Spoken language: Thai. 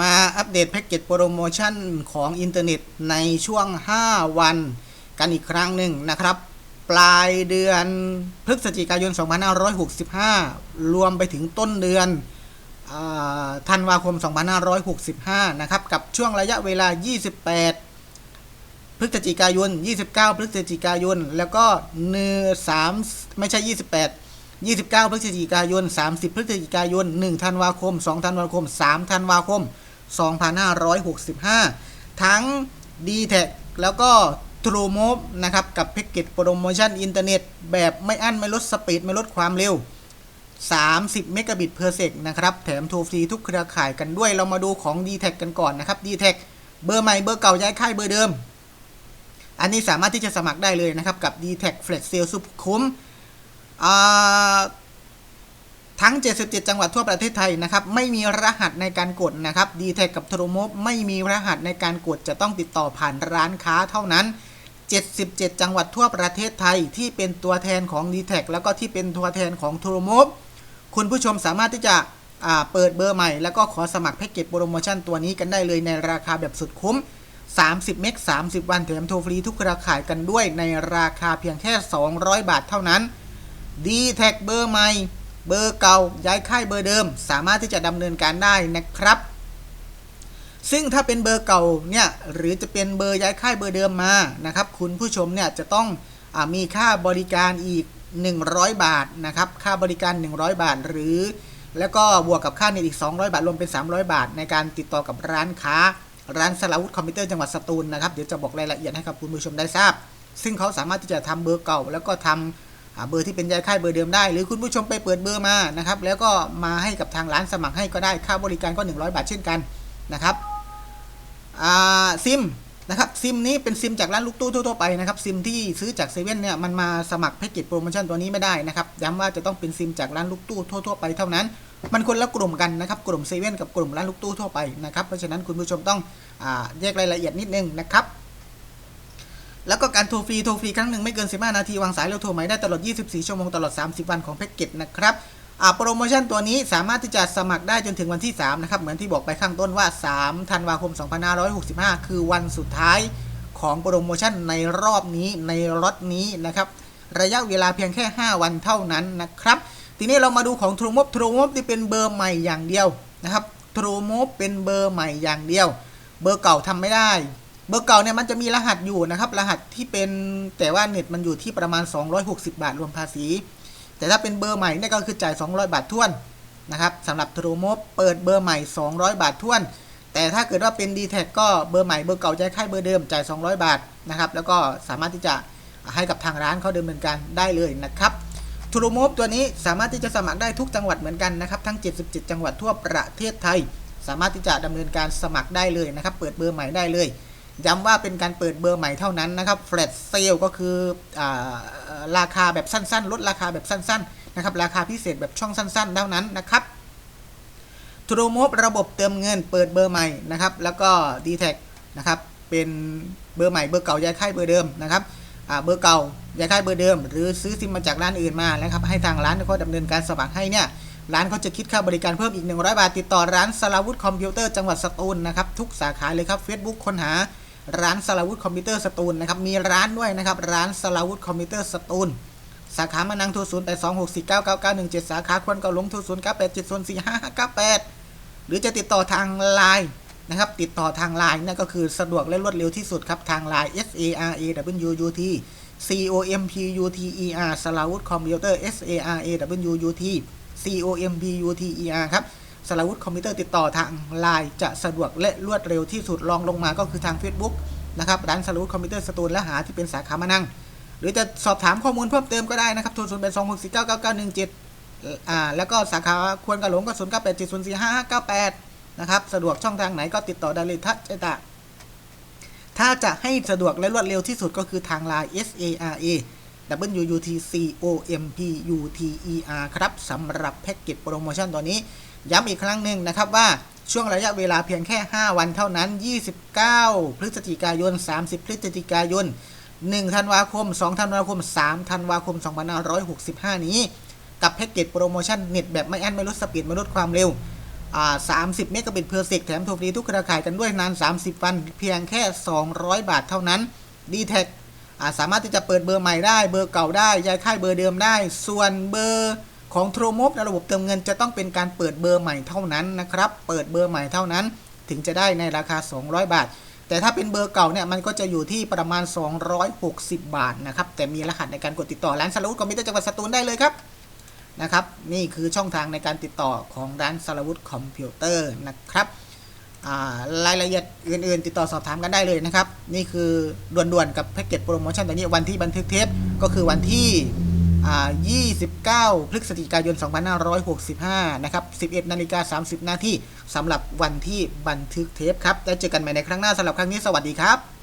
มาอัปเดตแพ็กเกจโปรโมชั่นของอินเทอร์เน็ตในช่วง 5 วันกันอีกครั้งหนึ่งนะครับ ปลายเดือนพฤศจิกายน 2565 รวมไปถึงต้นเดือนอธันวาคม 2565 นะครับ กับช่วงระยะเวลา 28 พฤศจิกายน 29 พฤศจิกายน แล้วก็เนื้อ3ไม่ใช่ 28 29 พฤศจิกายน 30 พฤศจิกายน 1 ธันวาคม 2 ธันวาคม 3 ธันวาคม 2565 ทั้ง d t แทแล้วก็ True Move นะครับ กับแพ็กเกจโปรโมชั่นอินเทอร์เน็ต แบบไม่อั้น ไม่ลดสปีด ไม่ลดความเร็ว 30 เมกะบิตเพอร์เซกนะครับ แถมโทรฟรีทุกเครือข่ายกันด้วย เรามาดูของ d t แทกันก่อนนะครับ d t แทเบอร์ใหม่เบอร์เก่าย้ายค่ายเบอร์เดิม อันนี้สามารถที่จะสมัครได้เลยนะครับ กับ d t แท Flash Sale สุดคุ้มอ่า ทั้ง 77 จังหวัดทั่วประเทศไทยนะครับ ไม่มีรหัสในการกดนะครับ d t แทกับโทรโมบไม่มีรหัสในการกดจะต้องติดต่อผ่านร้านค้าเท่านั้น 77 จังหวัดทั่วประเทศไทยที่เป็นตัวแทนของ d t แทแล้วก็ที่เป็นตัวแทนของโทรโมบคุณผู้ชมสามารถที่จะเปิดเบอร์ใหม่ แล้วก็ขอสมัครแพ็กเกจโปรโมชั่นตัวนี้กันได้เลยในราคาแบบสุดคุ้ม 30 เมก 30 วันแถมโทรฟรีทุกเครือข่ายกันด้วยในราคาเพียงแค่ 200 บาทเท่านั้น d t แทเบอร์ใหม่ เบอร์เก่าย้ายค่ายเบอร์เดิม สามารถที่จะดำเนินการได้นะครับ ซึ่งถ้าเป็นเบอร์เก่าเนี่ยหรือจะเป็นเบอร์ย้ายค่ายเบอร์เดิมมานะครับ คุณผู้ชมเนี่ยจะต้องอมีค่าบริการอีก 100 บาทนะครับค่าบริการ 100 บาทหรือ แล้วก็บวกกับค่าเน็ตอีก 200 บาทรวมเป็น 300 บาท ในการติดต่อกับร้านค้า ร้านสลาวุธคอมพิวเตอร์จังหวัดสตูลนะครับเดี๋ยวจะบอกรายละเอียดให้กับคุณผู้ชมได้ทราบ ซึ่งเขาสามารถที่จะทำเบอร์เก่า แล้วก็ทำอ่า เบอร์ที่เป็นยายค่ายเบอร์เดิมได้ หรือคุณผู้ชมไปเปิดเบอร์มานะครับแล้วก็มาให้กับทางร้านสมัครให้ก็ได้ค่าบริการก็ 100 บาทเช่นกันนะครับซิมนะครับซิมนี้เป็นซิมจากร้านลูกตู้ทั่วๆไปนะครับซิมที่ซื้อจากเซเว่นเนี่ยมันมาสมัครแพ็กเกจโปรโมชั่นตัวนี้ไม่ได้นะครับย้ำว่าจะต้องเป็นซิมจากร้านลูกตู้ทั่วๆไปเท่านั้น มันคนละกลุ่มกันนะครับกลุ่มเซเว่นกับกลุ่มร้านลูกตู้ทั่วไปนะครับเพราะฉะนั้นคุณผู้ชมต้องอแยกรายละเอียดนิดนึงนะครับ แล้วก็การโทรฟรี โทรฟรีครั้งหนึ่งไม่เกิน 15 นาที วางสายแล้วโทรใหม่ได้ตลอด 24 ชั่วโมงตลอด 30 วันของแพ็กเกจนะครับอ่าโปรโมชั่นตัวนี้สามารถที่จะสมัครได้จนถึงวันที่ 3 นะครับ เหมือนที่บอกไปข้างต้นว่า 3 ธันวาคม 2565 คือวันสุดท้ายของโปรโมชั่นในรอบนี้ในรถนี้นะครับ ระยะเวลาเพียงแค่ 5 วันเท่านั้นนะครับ ทีนี้เรามาดูของ True Move True Move ที่เป็นเบอร์ใหม่อย่างเดียวนะครับ True Move เป็นเบอร์ใหม่อย่างเดียว เบอร์เก่าทำไม่ได้ เบอร์เก่าเนี่ยมันจะมีรหัสอยู่นะครับ รหัสที่เป็นแต่ว่าเน็ตมันอยู่ที่ประมาณ 260 บาทรวมภาษี แต่ถ้าเป็นเบอร์ใหม่เนี่ยก็คือจ่าย 200 บาทท้วนนะครับสำหรับ True Move เปิดเบอร์ใหม่ 200 บาทท้วน แต่ถ้าเกิดว่าเป็น d t แทก็เบอร์ใหม่เบอร์เก่าจะค่ายเบอร์เดิมจ่าย 200 บาทนะครับแล้วก็สามารถที่จะให้กับทางร้านเขาดำเนินการได้เลยนะครับ True Move ตัวนี้สามารถที่จะสมัครได้ทุกจังหวัดเหมือนกันนะครับ ทั้ง 77 จังหวัดทั่วประเทศไทย สามารถที่จะดำเนินการสมัครได้เลยนะครับ เปิดเบอร์ใหม่ได้เลย ย้ำว่าเป็นการเปิดเบอร์ใหม่เท่านั้นนะครับ Flash Sale ก็คืออราคาแบบสั้นๆ ลดราคาแบบสั้นๆนะครับราคาพิเศษแบบช่องสั้นๆ เท่านั้นนะครับ True Move ระบบเติมเงินเปิดเบอร์ใหม่นะครับแล้วก็ d t แทนะครับเป็นเบอร์ใหม่เบอร์เก่าย้ายค่ายเบอร์เดิมนะครับเบอร์เก่าย้ายค่ายเบอร์เดิม หรือซื้อซิมมาจากร้านอื่นมานะครับให้ทางร้านเขาดำเนินการสมัครให้เนี่ยร้านเขาจะคิดค่าบริการเพิ่มอีก 100 บาท ติดต่อร้านสลาวุธคอมพิวเตอร์จังหวัดสตูลนะครับทุกสาขาเลยครับ Facebook ค้นหา ร้านสลาวุธคอมพิวเตอร์สตูลนะครับมีร้านด้วยนะครับร้านสลาวุธคอมพิวเตอร์สตูลสาขามานังทรศูนย์แปดสองหกสี่เก้าเก้าเก้าหนึ่งเจ็ดสาขาควรเกาหลงทรศูนย์เก้าแปดเจ็ดศูนย์สี่ห้าเก้าแปดหรือจะติดต่อทางไลน์นะครับติดต่อทางไลน์นั่นก็คือสะดวกและรวดเร็วที่สุดครับทางไลน์ S A R A W U T C O M P U T E R สลาวุธคอมพิวเตอร์ S A R A W U T C O M P U T E R ครับ สลาวุธคอมพิวเตอร์ติดต่อทางไลน์จะสะดวกและรวดเร็วที่สุดรองลงมาก็คือทาง Facebook นะครับร้านสลาวุธคอมพิวเตอร์สตูลและหาที่เป็นสาขามานั่ง หรือจะสอบถามข้อมูลเพิ่มเติมก็ได้นะครับโทรศูนย์แปดสองหกสี่เก้าเก้าเก้าหนึ่งเจ็ดอ่าแล้วก็สาขาควรกระหลงก็ศูนย์เก้าแปดเจ็ดศูนย์สี่ห้าเก้าแปดนะครับสะดวกช่องทางไหนก็ติดต่อได้เลยทัชตะถ้าจะให้สะดวกและรวดเร็วที่สุดก็คือทางไลน์ S A R A W U T C O M P U T E R ครับสำหรับแพ็กเกจโปรโมชั่นตัวนี้ ย้ำอีกครั้งหนึ่งนะครับว่าช่วงระยะเวลาเพียงแค่ 5 วันเท่านั้น 29 พฤศจิกายน 30 พฤศจิกายน 1 ธันวาคม 2 ธันวาคม 3 ธันวาคม 2565 นี้ กับแพ็กเกจโปรโมชั่นเน็ตแบบไม่อันไม่ลดสปีดไม่ลดความเร็ว 30 เมกะบิตเพอร์เซกแถมโทรฟรีทุกเครือข่ายกันด้วยนาน 30 วัน เพียงแค่ 200 บาทเท่านั้น d t แทสามารถที่จะเปิดเบอร์ใหม่ได้ เบอร์เก่าได้ย้ายค่ายเบอร์เดิมได้ ส่วนเบอร์ ของโทรมบในระบบเติมเงินจะต้องเป็นการเปิดเบอร์ใหม่เท่านั้นนะครับ เปิดเบอร์ใหม่เท่านั้น ถึงจะได้ในราคา 200 บาท แต่ถ้าเป็นเบอร์เก่าเนี่ยมันก็จะอยู่ที่ประมาณ 260 บาทนะครับ แต่มีรหัสในการกดติดต่อร้านสรุปคอมพิวเตอร์จังหวัดสตูลได้เลยครับนะครับ นี่คือช่องทางในการติดต่อของร้านสารวุฒิคอมพิวเตอร์นะครับรายละเอียดอื่น ๆ ติดต่อสอบถามกันได้เลยนะครับ นี่คือด่วน ๆ กับแพ็กเกจโปรโมชั่นตอนนี้วันที่บันทึกเทปก็คือวันที่ 29 พฤศจิกายน 2565 นะครับ 11 นาฬิกา 30 นาทีสำหรับวันที่บันทึกเทปครับ แล้วเจอกันใหม่ในครั้งหน้าสำหรับครั้งนี้สวัสดีครับ